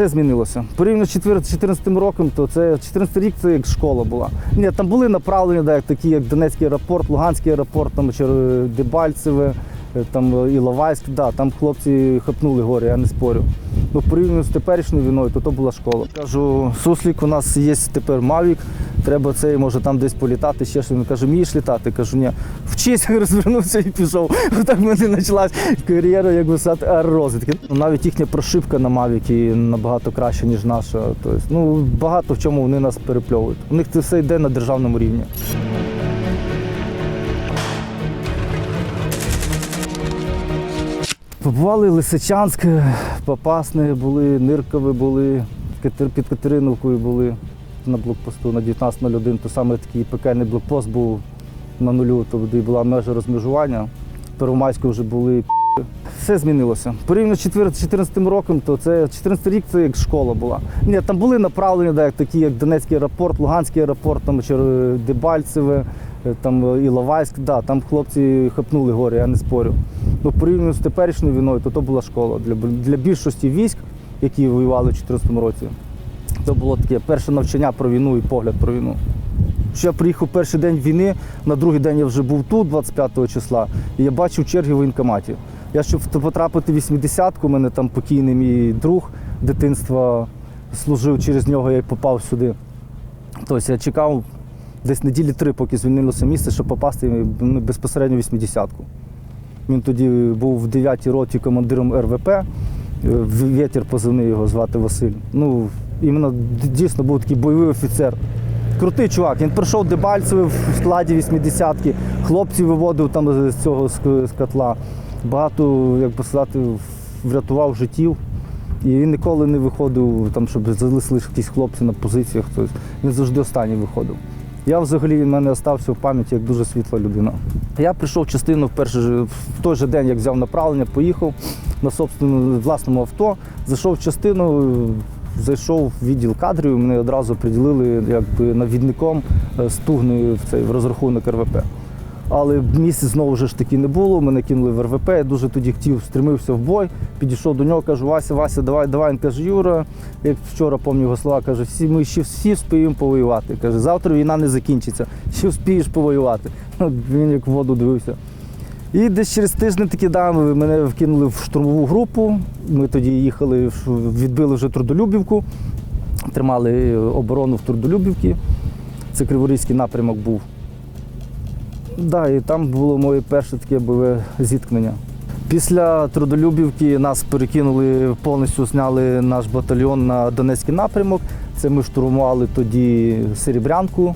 Все змінилося. Порівняно з 2014 роком, то це 14 рік це як школа була. Ні, там були направлення, як такі як Донецький аеропорт, Луганський аеропорт, там чи Дебальцеве, е, там Іловайськ, да, там хлопці хапнули горі, я не спорю. Ну, порівняно з теперішньою війною, то то була школа. Кажу, Суслік, у нас є тепер Мавік, треба цей, може там десь політати, ще щось. Він каже, вмієш літати? Кажу, ні. Вчись, розвернувся і пішов. Отак в мене почалась кар'єра як висати аеророзвідки. Навіть їхня прошивка на Мавікі набагато краща, ніж наша. Тобто, ну, багато в чому вони нас перепльовують. У них це все йде на державному рівні. Побували Лисичанськ, Попасне були, Ниркове були, під Катериновкою були на блокпосту на 19.01. То саме такий пекельний блокпост був на нулю, то де була межа розмежування. Первомайську вже були. Все змінилося. Порівняно з 2014 роком, то це 14 рік це як школа була. Ні, там були направлення, да, такі як Донецький аеропорт, Луганський аеропорт, там чи Дебальцеве, е, там Іловайськ, да, там хлопці хапнули горі, я не спорю. Ну, порівняно з теперішньою війною, то то була школа. Для, для більшості військ, які воювали в 2014 році, це було таке перше навчання про війну і погляд про війну. Що я приїхав перший день війни, на другий день я вже був тут, 25 числа, і я бачив черги в воєнкоматі. Я щоб потрапити в 80-ку, у мене там покійний мій друг дитинства служив через нього, я й попав сюди. Тобто я чекав десь неділі три, поки звільнилося місце, щоб попасти ну, безпосередньо в 80-ку. Він тоді був в 9-й роті командиром РВП. е, Вітер позивний його звати Василь. Ну, іменно дійсно був такий бойовий офіцер. Крутий чувак. Він пройшов Дебальцеве в складі 80-ки, хлопців виводив там з цього з котла. Багато, як би сказати, врятував життів. І він ніколи не виходив, там, щоб залишились якісь хлопці на позиціях. Він завжди останній виходив. Я взагалі в мене залишився в пам'яті як дуже світла людина. Я прийшов в частину в перший в той же день, як взяв направлення, поїхав на собственному власному авто, зайшов в частину, зайшов в відділ кадрів, мене одразу приділили якби навідником стугни стугною в цей в розрахунок РВП. Але місць знову ж таки не було. Мене кинули в РВП. Я дуже тоді хотів, стремився в бой. Підійшов до нього, кажу, Вася, Вася, давай, давай. Він каже, Юра, як вчора пам'ятаю його слова, каже, всі ми ще всі вспіємо повоювати. Каже, завтра війна не закінчиться, ще вспієш повоювати. Він як в воду дивився. І десь через тиждень таки да, мене вкинули в штурмову групу. Ми тоді їхали, відбили вже Трудолюбівку, тримали оборону в Трудолюбівці. Це Криворізький напрямок був. Да, і там було моє перше таке бойове зіткнення. Після Трудолюбівки нас перекинули, повністю зняли наш батальйон на Донецький напрямок. Це ми штурмували тоді Серебрянку,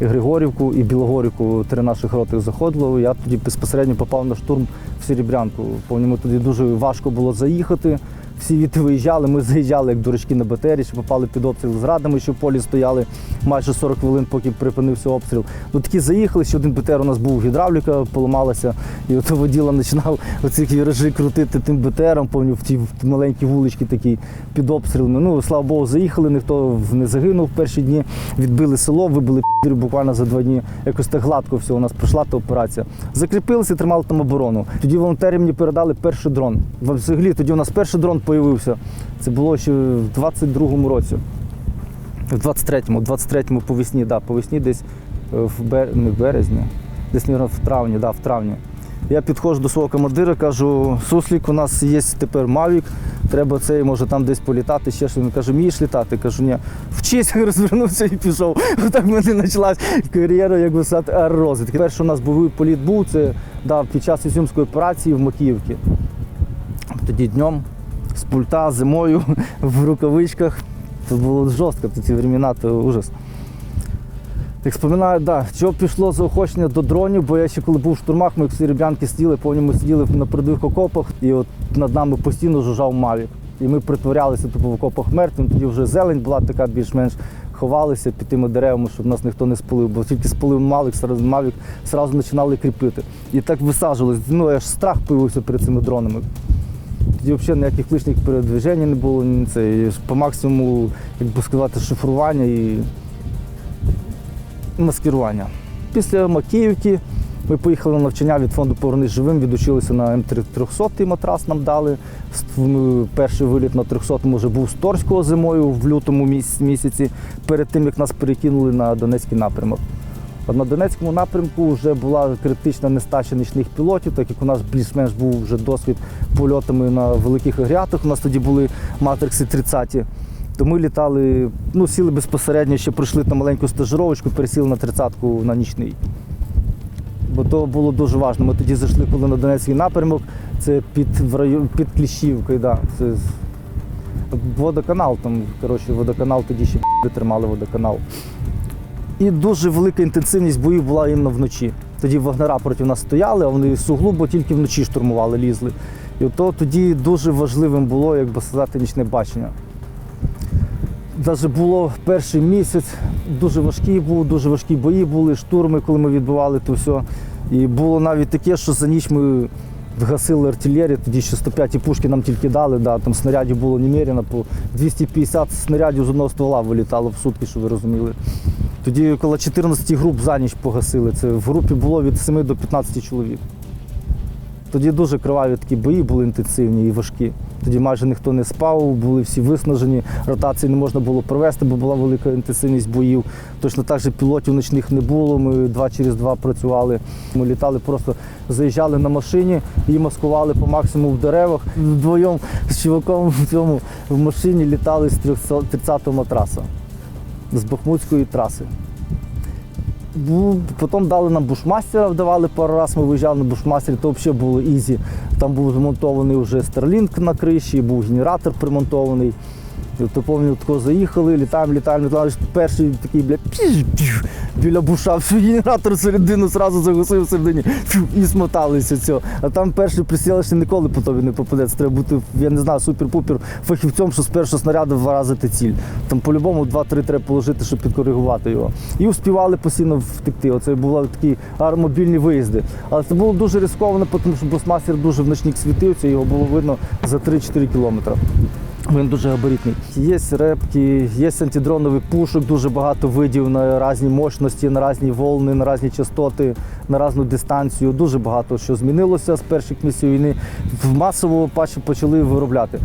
Григорівку і Білогорівку. Три наших роти заходило. Я тоді безпосередньо попав на штурм в Серебрянку. Повністю тоді дуже важко було заїхати. Всі віти виїжджали, ми заїжджали як дурачки на БТРі, що попали під обстріл з радами, що в полі стояли майже 40 хвилин, поки припинився обстріл. Ну такі заїхали, що один БТР у нас був гідравліка, поламалася, і от воділа починав оці віражі крутити тим БТРом, ті в ті маленькі вулички такі під обстрілами. Ну, слава Богу, заїхали, ніхто не загинув в перші дні, відбили село, вибили пі***рів буквально за два дні. Якось так гладко все у нас пройшла та операція. Закріпилися, тримали там оборону. Тоді волонтери мені передали перший дрон. Взагалі тоді у нас перший дрон появився. Це було ще в 22-му році. В 23-му, 23-му по весні, да, по весні десь е, в бер... не в березні, десь мабуть, в травні, да, в травні. Я підходжу до свого командира, кажу, Суслік, у нас є тепер Мавік, треба цей, може там десь політати, ще щось. Він каже, вмієш літати? Кажу, ні. Вчись, розвернувся і пішов. Отак в мене почалась кар'єра як висати аеророзвідки. Перший у нас бойовий політ був, це да, під час Ізюмської операції в Макіївці. Тоді днем з пульта зимою в рукавичках. Це було жорстко, то ці времена, то ужас. Так споминаю, да, що пішло заохочення до дронів, бо я ще коли був в штурмах, ми всі ребянки сиділи, повні ми сиділи на передових окопах, і от над нами постійно жужжав Мавік. І ми притворялися типу, в окопах мертвим, тоді вже зелень була така більш-менш ховалися під тими деревами, щоб нас ніхто не спалив, бо тільки спалив сразу Мавік, сразу починали кріпити. І так висаджувалися. Ну, аж страх появився перед цими дронами. Тоді взагалі ніяких лишніх передвижень не було, це. По максимуму, як би сказати, шифрування і маскирування. Після Макіївки Ми поїхали на навчання від фонду Повернись живим, відучилися на М300 матрас нам дали. Перший виліт на 300 вже був з Торського зимою в лютому місяці, перед тим як нас перекинули на Донецький напрямок. На Донецькому напрямку вже була критична нестача нічних пілотів, так як у нас більш-менш був вже досвід польотами на великих агрегатах. У нас тоді були матрикси 30-ті. То ми літали, ну сіли безпосередньо, ще пройшли там маленьку стажировочку, пересіли на 30-ку на нічний. Бо то було дуже важливо. Ми тоді зайшли, коли на Донецький напрямок, це під, район, під Кліщівкою, да. це водоканал, там, коротше, водоканал тоді ще тримали водоканал. І дуже велика інтенсивність боїв була іменно вночі. Тоді вагнера проти нас стояли, а вони суглубо тільки вночі штурмували, лізли. І то тоді дуже важливим було, як би сказати, нічне бачення. Навіть було перший місяць, дуже важкі був, дуже важкі бої були, штурми, коли ми відбивали то все. І було навіть таке, що за ніч ми вгасили артилерію, тоді ще 105 пушки нам тільки дали, да, там снарядів було немерено, по 250 снарядів з одного ствола вилітало в сутки, щоб ви розуміли. Тоді коло 14 груп за ніч погасили. Це в групі було від 7 до 15 чоловік. Тоді дуже криваві такі бої були інтенсивні і важкі. Тоді майже ніхто не спав, були всі виснажені, ротації не можна було провести, бо була велика інтенсивність боїв. Точно так же пілотів нічних не було. Ми два через два працювали. Ми літали, просто заїжджали на машині і маскували по максимуму в деревах. Вдвоєм з чуваком в цьому в машині літали з 30-го матраса з Бахмутської траси. Потім дали нам бушмастера, вдавали пару разів, ми виїжджали на бушмастері, то взагалі було ізі. Там був змонтований вже Starlink на криші, був генератор примонтований. І то пам'ятаю, тако заїхали, літаємо, літаємо, літаємо. Перший такий, бля, біля буша, генератор середину зразу загасив всередині і смоталися. Цього. А там перший присілиш ніколи по тобі не попаде. Це треба бути, я не знаю, супер-пупер фахівцем, що з першого снаряду вразити ціль. Там по-любому 2-3 треба положити, щоб підкоригувати його. І успівали постійно втекти. Оце були такі аеромобільні виїзди. Але це було дуже ризиковано, тому що бусмастер дуже в ночник світився, його було видно за 3-4 кілометри. Він дуже габаритний. Є репки, є антидроновий пушок, дуже багато видів на різні мощності, на різні волни, на різні частоти, на різну дистанцію. Дуже багато що змінилося з перших місяців війни. Масово почали виробляти.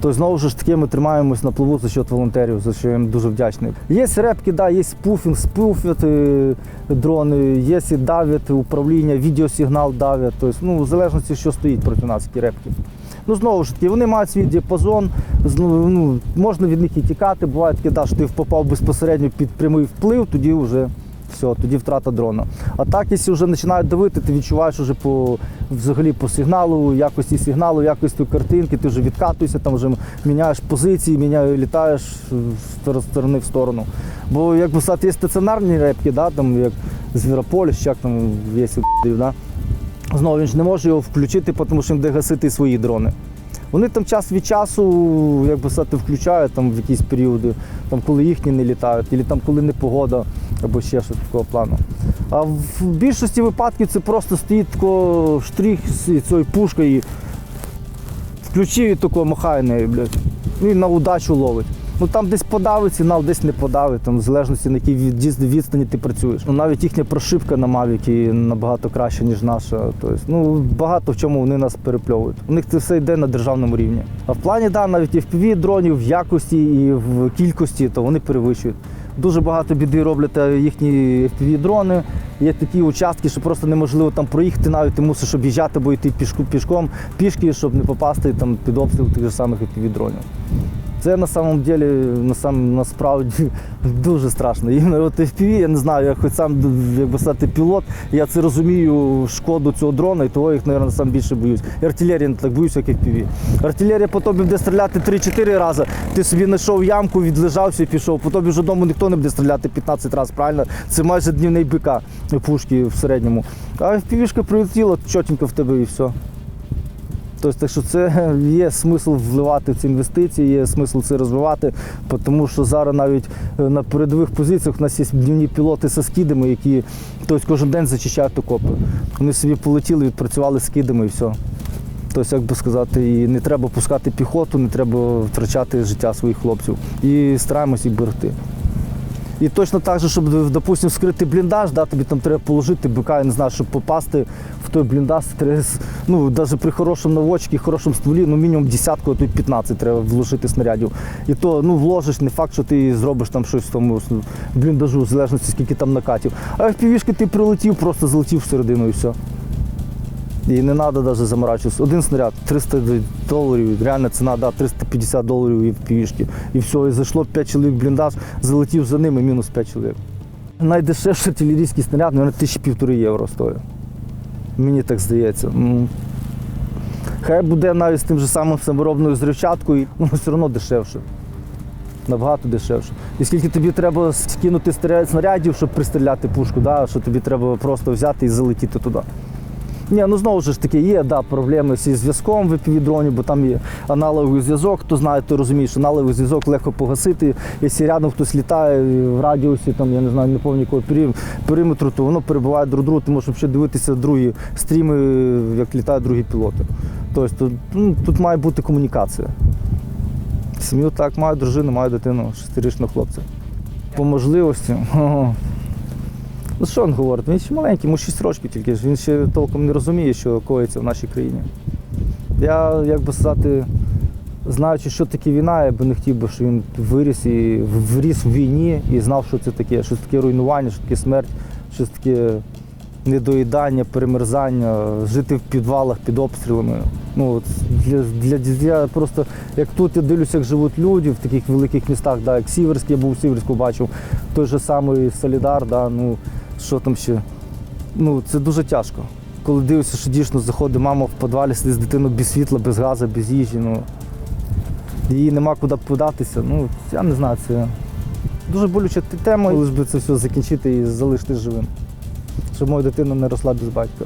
То знову ж таки ми тримаємось на плаву за счет волонтерів, за що я їм дуже вдячний. Є репки, да, є спуфінг, спуфять е, дрони, є і управління, відеосигнал давлять. Тобто, ну, в залежності, що стоїть проти нас, які репки. Ну, знову ж таки, вони мають свій діапазон, ну, можна від них і тікати. Буває таке, да, що ти попав безпосередньо під прямий вплив, тоді вже все, тоді втрата дрона. А так, якщо вже починають давити, ти відчуваєш вже по взагалі по сигналу, якості сигналу, якості картинки, ти вже відкатуєшся, там вже міняєш позиції, міняєш, літаєш з сторони в сторону. Бо якби сказати, є стаціонарні репки, да, там, як Звірополіс, як там є да? Знову він ж не може його включити, тому що він буде гасити свої дрони. Вони там час від часу, як би сказати, включають там в якісь періоди, там, коли їхні не літають, або там, коли не погода, або ще щось такого плану. А в більшості випадків це просто стоїть тако штрих з цією пушкою, включив і тако махає нею, блядь. І на удачу ловить. Ну там десь подавить сигнал, десь не подавить, там, в залежності на якій від- відстані ти працюєш. Ну, навіть їхня прошивка на Mavic набагато краща, ніж наша. Тобто, ну, багато в чому вони нас перепльовують. У них це все йде на державному рівні. А в плані, да, навіть і в FPV дронів, в якості і в кількості, то вони перевищують. Дуже багато біди роблять е, їхні FPV дрони. Є такі участки, що просто неможливо там проїхати, навіть ти мусиш об'їжджати, бо йти пішку, пішком, пішки, щоб не попасти там, під обстріл тих же самих FPV дронів. Це на самом деле, на сам, насправді дуже страшно. І от FPV, я не знаю, я хоч сам як би сказати, пілот, я це розумію шкоду цього дрона, і того їх, мабуть, сам більше боюсь. І артилерія не так боюсь, як FPV. Артилерія по тобі буде стріляти 3-4 рази. Ти собі знайшов ямку, відлежався і пішов. По тобі вже дому ніхто не буде стріляти 15 разів, правильно? Це майже днівний БК пушки в середньому. А FPV-шка прилетіла чотенько в тебе і все. Тобто, так що це є смисл вливати в ці інвестиції, є смисл це розвивати, тому що зараз навіть е, на передових позиціях у нас є днівні пілоти зі скидами, які тобто, кожен день зачищають окопи. Вони собі полетіли, відпрацювали скидами і все. Тобто, як би сказати, і не треба пускати піхоту, не треба втрачати життя своїх хлопців. І стараємось їх берегти. І точно так же, щоб, допустим, скрити бліндаж, да, тобі там треба положити бика, я не знаю, щоб попасти в той бліндаж, треба, ну, навіть при хорошому наводчику, хорошому стволі, ну мінімум десятку, а й 15 треба вложити снарядів. І то ну, вложиш, не факт, що ти зробиш там щось в тому бліндажу, в залежності, скільки там накатів. А в півішки ти прилетів, просто залетів всередину і все. І не треба навіть заморачуватися. Один снаряд 300 доларів, реальна ціна, да, 350 доларів і півішки. І все, і зайшло 5 чоловік в бліндаж, залетів за ними, мінус 5 чоловік. Найдешевший артилерійський снаряд, мабуть, тисячі півтори євро стоїть. Мені так здається. Хай буде навіть з тим же самим саморобною зривчаткою, ну все одно дешевше. Набагато дешевше. І скільки тобі треба скинути снарядів, щоб пристріляти пушку, да? що тобі треба просто взяти і залетіти туди. Ні, ну знову ж таки, є да, проблеми зі зв'язком в FPV-дроні, бо там є аналоговий зв'язок. Хто знає, той розуміє, що аналоговий зв'язок легко погасити. Якщо рядом хтось літає в радіусі, там, я не знаю, не перим- периметру, то воно перебуває друг другу, ти можеш дивитися другі стріми, як літають другі пілоти. Тобто тут, ну, тут має бути комунікація. Сім'ю так, маю дружину, маю дитину, шестирічного хлопця. По можливості. Ну що він говорить? Він ще маленький, йому 6 років тільки. Він ще толком не розуміє, що коїться в нашій країні. Я, як би сказати, знаючи, що таке війна, я би не хотів би, щоб він виріс і вріс в війні і знав, що це таке, що це таке руйнування, що таке смерть, що це таке недоїдання, перемерзання, жити в підвалах під обстрілами. Ну, для, для, для просто як тут я дивлюся, як живуть люди в таких великих містах, да, як Сіверськ, я був у Сіверську, бачив той же самий Солідар, да, ну що там ще. Ну, це дуже тяжко. Коли дивишся, що дійсно заходить мама в підвалі, сидить з дитиною без світла, без газу, без їжі. Ну, Її нема куди податися. Ну, я не знаю, це дуже болюча тема, лиш би це все закінчити і залишити живим. Щоб моя дитина не росла без батька.